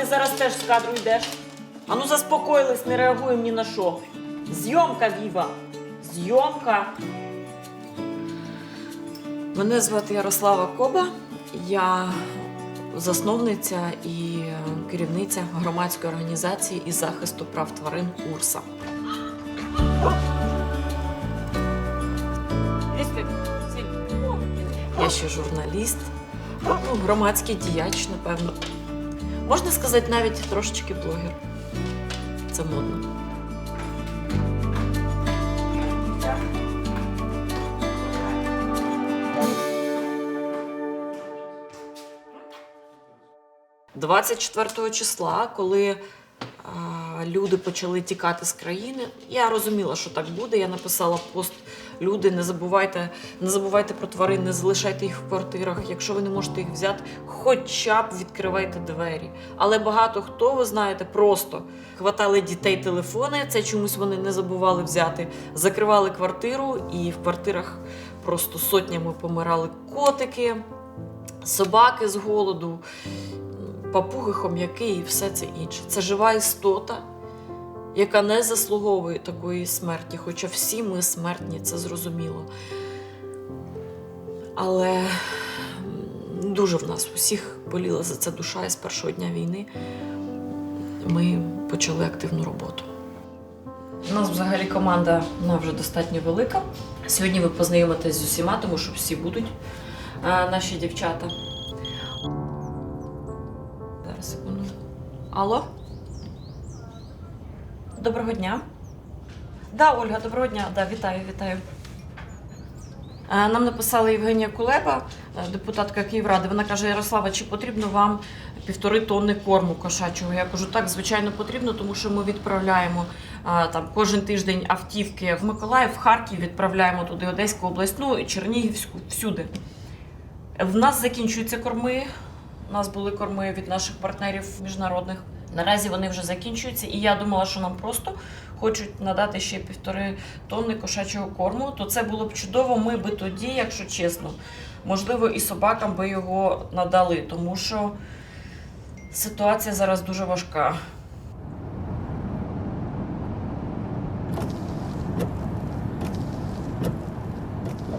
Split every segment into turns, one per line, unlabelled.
Ти зараз теж з кадру йдеш. Ану заспокоїлись, не реагуємо ні на що. Зйомка, Віва. Зйомка. Мене звати Ярослава Коба. Я засновниця і керівниця громадської організації із захисту прав тварин Урса. Я ще журналіст, ну, громадський діяч, напевно. Можна сказати, навіть трошечки блогер. Це модно. «24 числа, коли люди почали тікати з країни, я розуміла, що так буде. Я написала пост. Люди, не забувайте, не забувайте про тварин, не залишайте їх в квартирах. Якщо ви не можете їх взяти, хоча б відкривайте двері. Але багато хто, ви знаєте, просто хватали дітей телефони. Це чомусь вони не забували взяти. Закривали квартиру, і в квартирах просто сотнями помирали котики, собаки з голоду, папуги, хом'яки і все це інше. Це жива істота яка не заслуговує такої смерті, хоча всі ми смертні, це зрозуміло. Але дуже в нас усіх боліла за це душа, і з першого дня війни ми почали активну роботу. У нас взагалі команда вона вже достатньо велика. Сьогодні ви познайомитесь з усіма, тому що всі будуть а, наші дівчата. Зараз секунду. Алло? Доброго дня. Да, Ольга, доброго дня. Да, вітаю, вітаю. Е, Нам написала Євгенія Кулеба, е, депутатка Київради. Вона каже: Ярослава, чи потрібно вам півтори тонни корму кошачого? Я кажу, так, звичайно, потрібно, тому що ми відправляємо е, там кожен тиждень автівки в Миколаїв, в Харків, відправляємо туди Одеську область, ну і Чернігівську, всюди. В нас закінчуються корми. У нас були корми від наших партнерів міжнародних. Наразі вони вже закінчуються, і я думала, що нам просто хочуть надати ще півтори тонни кошачого корму. То це було б чудово. Ми би тоді, якщо чесно, можливо, і собакам би його надали, тому що ситуація зараз дуже важка.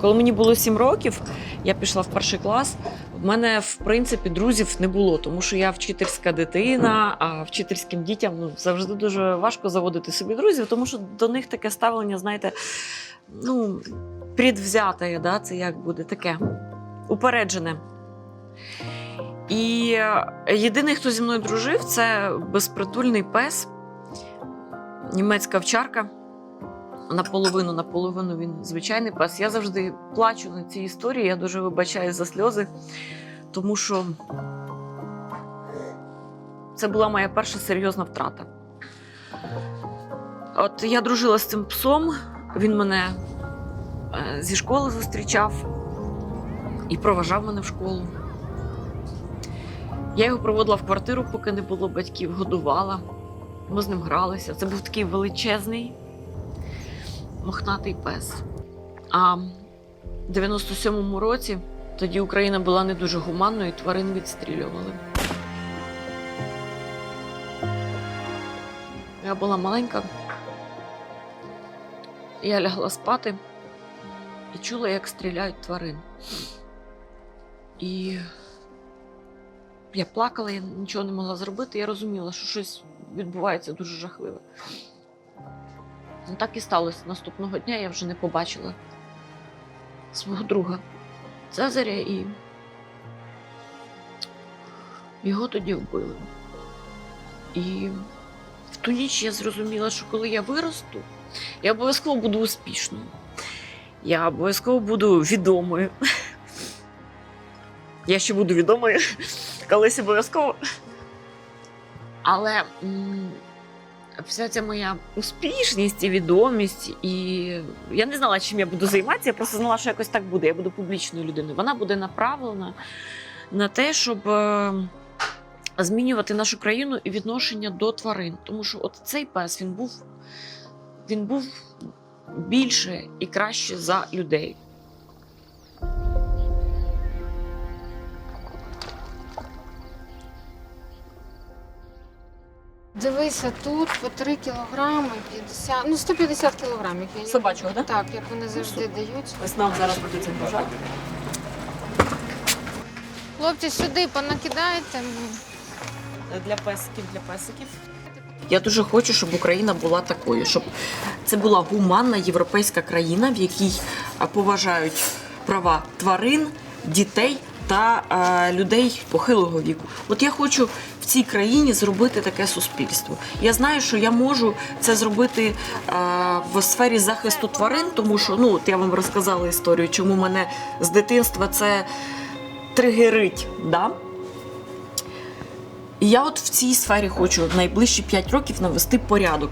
Коли мені було 7 років, я пішла в перший клас. В мене, в принципі, друзів не було, тому що я вчительська дитина, а вчительським дітям ну, завжди дуже важко заводити собі друзів, тому що до них таке ставлення, знаєте, ну, предвзяте, да? це як буде таке упереджене. І єдиний, хто зі мною дружив, це безпритульний пес, німецька овчарка. Наполовину, наполовину він звичайний пес. Я завжди плачу на цій історії. Я дуже вибачаю за сльози, тому що це була моя перша серйозна втрата. От я дружила з цим псом, він мене е, зі школи зустрічав і проважав мене в школу. Я його проводила в квартиру, поки не було батьків, годувала. Ми з ним гралися. Це був такий величезний мохнатий пес. А в 97-му році тоді Україна була не дуже гуманною, і тварин відстрілювали. Я була маленька. Я лягла спати і чула, як стріляють тварин. І я плакала, я нічого не могла зробити. Я розуміла, що щось відбувається дуже жахливе. Ну, так і сталося. Наступного дня я вже не побачила свого друга Цезаря і його тоді вбили. І в ту ніч я зрозуміла, що коли я виросту, я обов'язково буду успішною. Я обов'язково буду відомою. Я ще буду відомою колись обов'язково. Але. Вся ця моя успішність і відомість, і я не знала, чим я буду займатися. Я просто знала, що якось так буде. Я буду публічною людиною. Вона буде направлена на те, щоб е, змінювати нашу країну і відношення до тварин. Тому що от цей пес він був, він був більше і краще за людей.
Дивися, тут по 3 кілограми, 50, ну 150 кілограмів.
Собачого, да?
Так, як вони завжди дають.
Ось нам зараз буде це бажати.
Хлопці, сюди понакидайте.
Для песиків, для песиків. Я дуже хочу, щоб Україна була такою, щоб це була гуманна європейська країна, в якій поважають права тварин, дітей та е, людей похилого віку. От я хочу цій країні зробити таке суспільство. Я знаю, що я можу це зробити е, в сфері захисту тварин, тому що ну от я вам розказала історію, чому мене з дитинства це тригерить. Да? І я от в цій сфері хочу в найближчі 5 років навести порядок.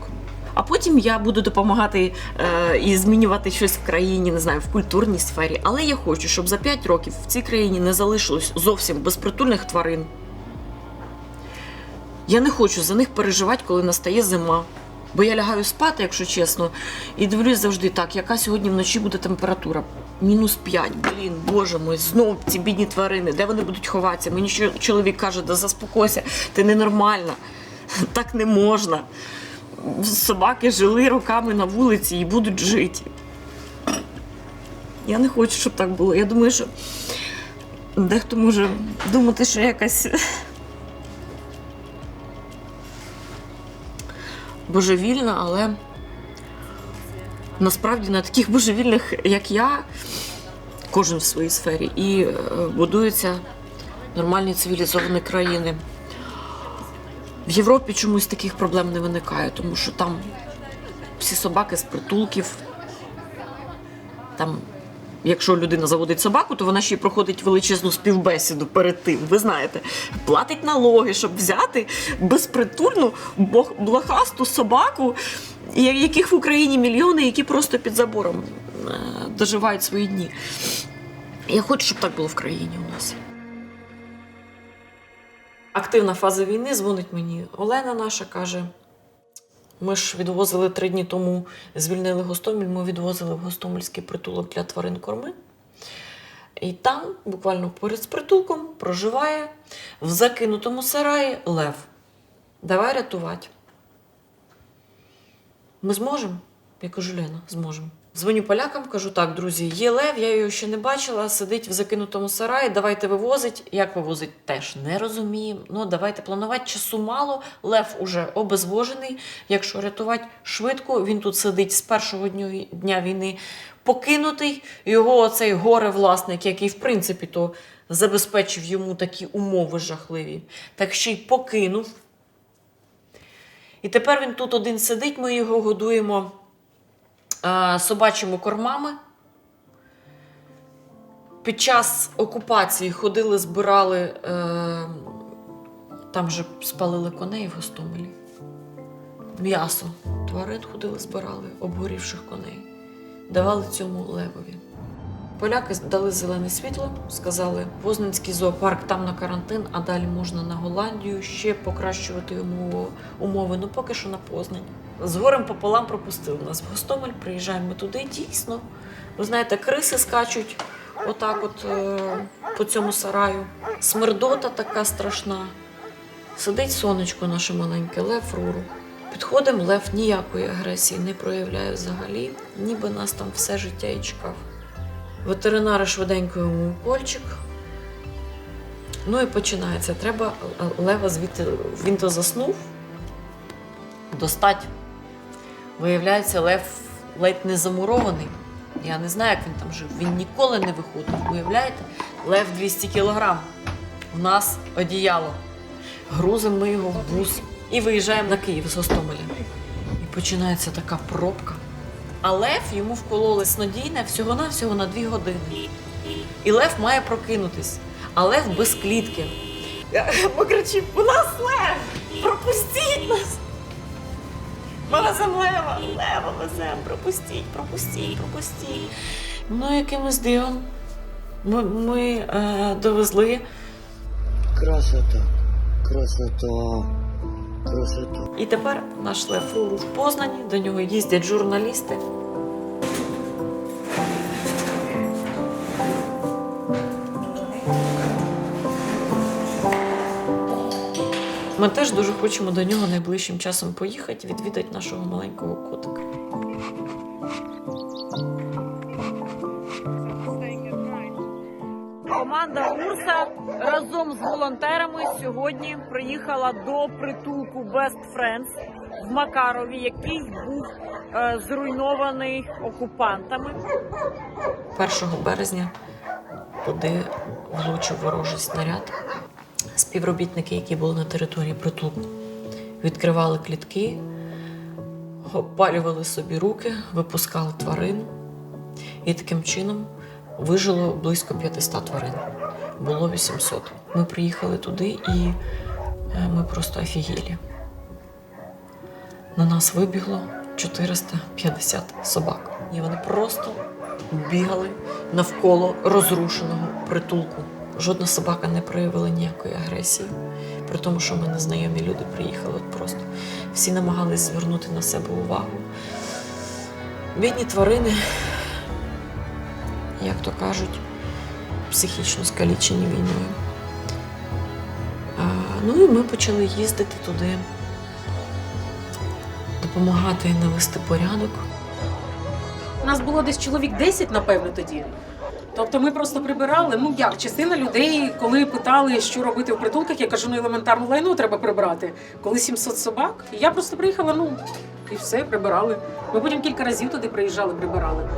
А потім я буду допомагати е, і змінювати щось в країні, не знаю, в культурній сфері. Але я хочу, щоб за 5 років в цій країні не залишилось зовсім безпритульних тварин. Я не хочу за них переживати, коли настає зима. Бо я лягаю спати, якщо чесно, і дивлюсь завжди так, яка сьогодні вночі буде температура. Мінус 5, блін, боже мой, знову ці бідні тварини, де вони будуть ховатися? Мені чоловік каже, да заспокойся, ти ненормальна, так не можна. Собаки жили роками на вулиці і будуть жити. Я не хочу, щоб так було. Я думаю, що дехто може думати, що я якась божевільна, але насправді на таких божевільних, як я, кожен в своїй сфері, і е, будуються нормальні цивілізовані країни. В Європі чомусь таких проблем не виникає, тому що там всі собаки з притулків. Там, якщо людина заводить собаку, то вона ще й проходить величезну співбесіду перед тим. Ви знаєте, платить налоги, щоб взяти безпритульну блохасту собаку, яких в Україні мільйони, які просто під забором е, доживають свої дні. Я хочу, щоб так було в країні у нас. Активна фаза війни дзвонить мені Олена наша каже. Ми ж відвозили три дні тому, звільнили Гостомель, ми відвозили в Гостомельський притулок для тварин корми. І там, буквально поряд з притулком, проживає в закинутому сараї лев. Давай рятувати. Ми зможемо? Я кажу, Лена, зможемо. Дзвоню полякам, кажу, так, друзі, є лев, я його ще не бачила, сидить в закинутому сараї, давайте вивозить. Як вивозить, теж не розуміємо. Ну, давайте планувати. Часу мало, лев уже обезвожений. Якщо рятувати швидко, він тут сидить з першого дню, дня війни, покинутий. Його оцей горе-власник, який, в принципі, то забезпечив йому такі умови жахливі, так ще й покинув. І тепер він тут один сидить, ми його годуємо собачими кормами. Під час окупації ходили, збирали, е, там же спалили коней в Гостомелі. М'ясо тварин ходили, збирали, обгорівших коней. Давали цьому левові. Поляки дали зелене світло, сказали, Познанський зоопарк там на карантин, а далі можна на Голландію ще покращувати йому умови. Ну поки що на Познань. З горем пополам пропустили нас в Гостомель, приїжджаємо туди. Дійсно, ви знаєте, криси скачуть отак, от е, по цьому сараю. Смердота така страшна. Сидить сонечко наше маленьке, лев руру. Підходимо, лев ніякої агресії не проявляє взагалі, ніби нас там все життя і чекав. Ветеринари швиденько йому укольчик. Ну і починається. Треба лева звідти він то заснув. Достать. Виявляється, лев ледь не замурований. Я не знаю, як він там жив. Він ніколи не виходив. Уявляєте? Лев 200 кілограм. В нас одіяло. Грузимо ми його в бус і виїжджаємо на Київ з Гостомеля. І починається така пробка. А лев йому вкололи снодійне всього-навсього на дві години. І лев має прокинутись. А лев без клітки. Ми кричимо: у нас лев! Пропустіть нас! Ми лева, лева веземо, пропустіть, пропустіть, пропустіть. Ну, якимось дивом ми, ми е, довезли.
Красота, красота, красота.
І тепер наш лев Руру в Познані, до нього їздять журналісти. Ми теж дуже хочемо до нього найближчим часом поїхати, відвідати нашого маленького котика. Команда Урса разом з волонтерами сьогодні приїхала до притулку Best Friends в Макарові, який був е, зруйнований окупантами. 1 березня туди влучив ворожий снаряд. Співробітники, які були на території притулку, відкривали клітки, опалювали собі руки, випускали тварин. І таким чином вижило близько 500 тварин. Було 800. Ми приїхали туди і е, ми просто офігілі. На нас вибігло 450 собак. І вони просто бігали навколо розрушеного притулку. Жодна собака не проявила ніякої агресії, при тому, що ми незнайомі люди приїхали просто. Всі намагались звернути на себе увагу. Бідні тварини, як то кажуть, психічно скалічені війною. Ну і ми почали їздити туди, допомагати навести порядок.
Нас було десь чоловік 10, напевно, тоді. Тобто ми просто прибирали. Ну як, частина людей, коли питали, що робити в притулках, я кажу, ну елементарну лайну треба прибрати. Коли 700 собак, я просто приїхала, ну і все, прибирали. Ми потім кілька разів туди приїжджали, прибирали.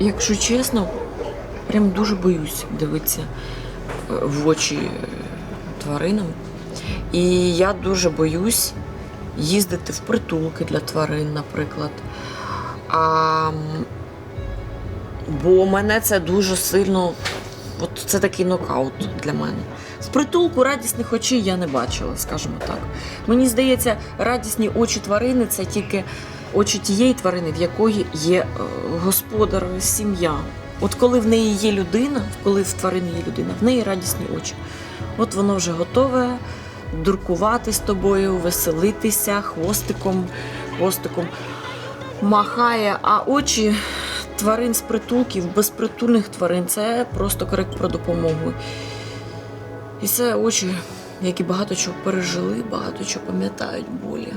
Якщо чесно, прям дуже боюсь дивитися е, в очі е, тваринам. І я дуже боюсь їздити в притулки для тварин, наприклад. А, бо мене це дуже сильно. От це такий нокаут для мене. В притулку радісних очей я не бачила, скажімо так. Мені здається, радісні очі тварини це тільки очі тієї тварини, в якої є е, господар, сім'я. От коли в неї є людина, коли в тварини є людина, в неї радісні очі. От воно вже готове дуркувати з тобою, веселитися хвостиком, хвостиком махає, а очі тварин з притулків, безпритульних тварин це просто крик про допомогу. І це очі, які багато чого пережили, багато чого пам'ятають болі.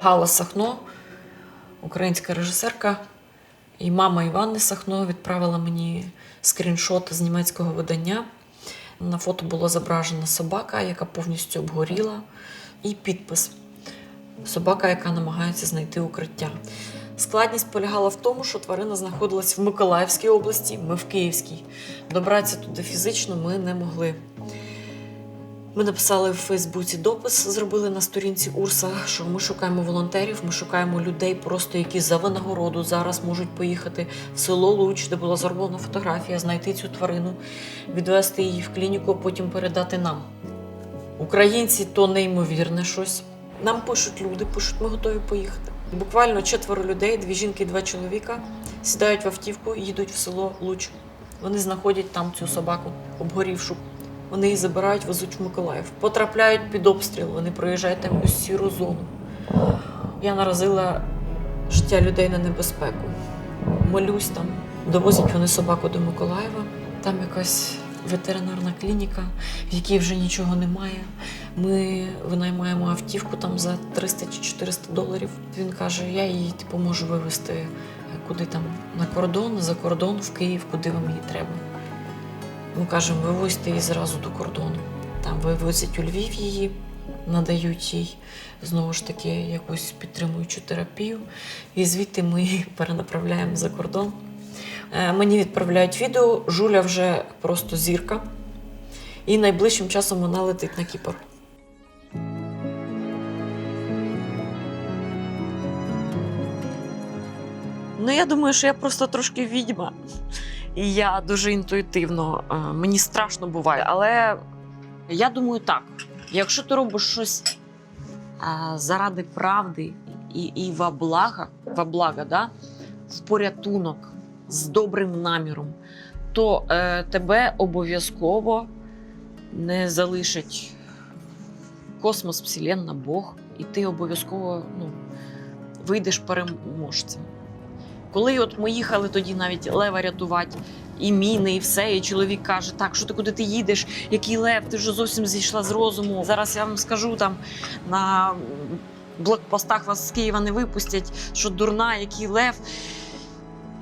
Гала Сахно, українська режисерка, і мама Іванни Сахно відправила мені скріншот з німецького видання. На фото була зображена собака, яка повністю обгоріла, і підпис собака, яка намагається знайти укриття. Складність полягала в тому, що тварина знаходилась в Миколаївській області, ми в Київській. Добратися туди фізично ми не могли. Ми написали в Фейсбуці допис, зробили на сторінці Урса, що ми шукаємо волонтерів, ми шукаємо людей, просто які за винагороду зараз можуть поїхати в село Луч, де була зроблена фотографія, знайти цю тварину, відвести її в клініку, а потім передати нам. Українці то неймовірне щось. Нам пишуть люди, пишуть, ми готові поїхати. Буквально четверо людей, дві жінки, два чоловіка, сідають в автівку і їдуть в село Луч. Вони знаходять там цю собаку, обгорівшу. Вони її забирають, везуть в Миколаїв. Потрапляють під обстріл, вони проїжджають там якусь сіру зону. Я наразила життя людей на небезпеку. Молюсь там, довозять вони собаку до Миколаєва. Там якась ветеринарна клініка, в якій вже нічого немає. Ми винаймаємо автівку там за 300 чи 400 доларів. Він каже: я її типу можу вивезти куди там на кордон, за кордон, в Київ, куди вам її треба. Ми кажемо, вивозьте її зразу до кордону. Там вивозять у Львів її, надають їй знову ж таки якусь підтримуючу терапію, і звідти ми її перенаправляємо за кордон. Е, Мені відправляють відео, Жуля вже просто зірка. І найближчим часом вона летить на Кіпр. Ну, я думаю, що я просто трошки відьма. І я дуже інтуїтивно, е, мені страшно буває. Але я думаю так: якщо ти робиш щось е, заради правди і, і во блага, во блага, да? в порятунок з добрим наміром, то е, тебе обов'язково не залишать космос, вселенна, Бог, і ти обов'язково ну, вийдеш переможцем. Коли от ми їхали тоді навіть лева рятувати, і міни, і все, і чоловік каже: Так, що ти куди ти їдеш? Який лев? Ти вже зовсім зійшла з розуму. Зараз я вам скажу там на блокпостах вас з Києва не випустять, що дурна, який лев.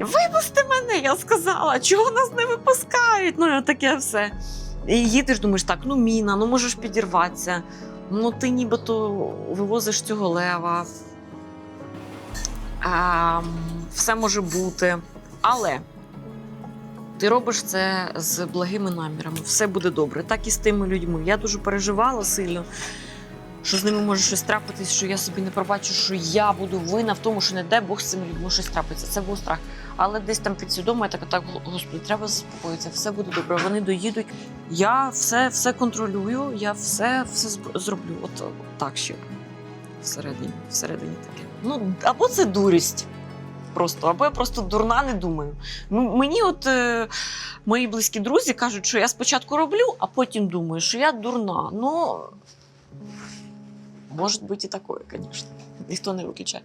Випусти мене, я сказала, чого нас не випускають? Ну, і таке все. І їдеш, думаєш, так, ну міна, ну можеш підірватися. Ну, ти нібито вивозиш цього лева. А, все може бути. Але ти робиш це з благими намірами. Все буде добре. Так і з тими людьми. Я дуже переживала сильно, що з ними може щось трапитись, що я собі не пробачу, що я буду винна в тому, що не дай Бог з цими людьми щось трапиться. Це був страх. Але десь там підсвідомо, я така, так, господи, треба заспокоїтися, все буде добре. Вони доїдуть. Я все, все контролюю, я все, все зроблю. От, так ще всередині, всередині таке. Ну, або це дурість. Просто, або я просто дурна не думаю. М- Мені, от е, мої близькі друзі кажуть, що я спочатку роблю, а потім думаю, що я дурна. Ну, Может быть и такое, конечно. Никто не выключает.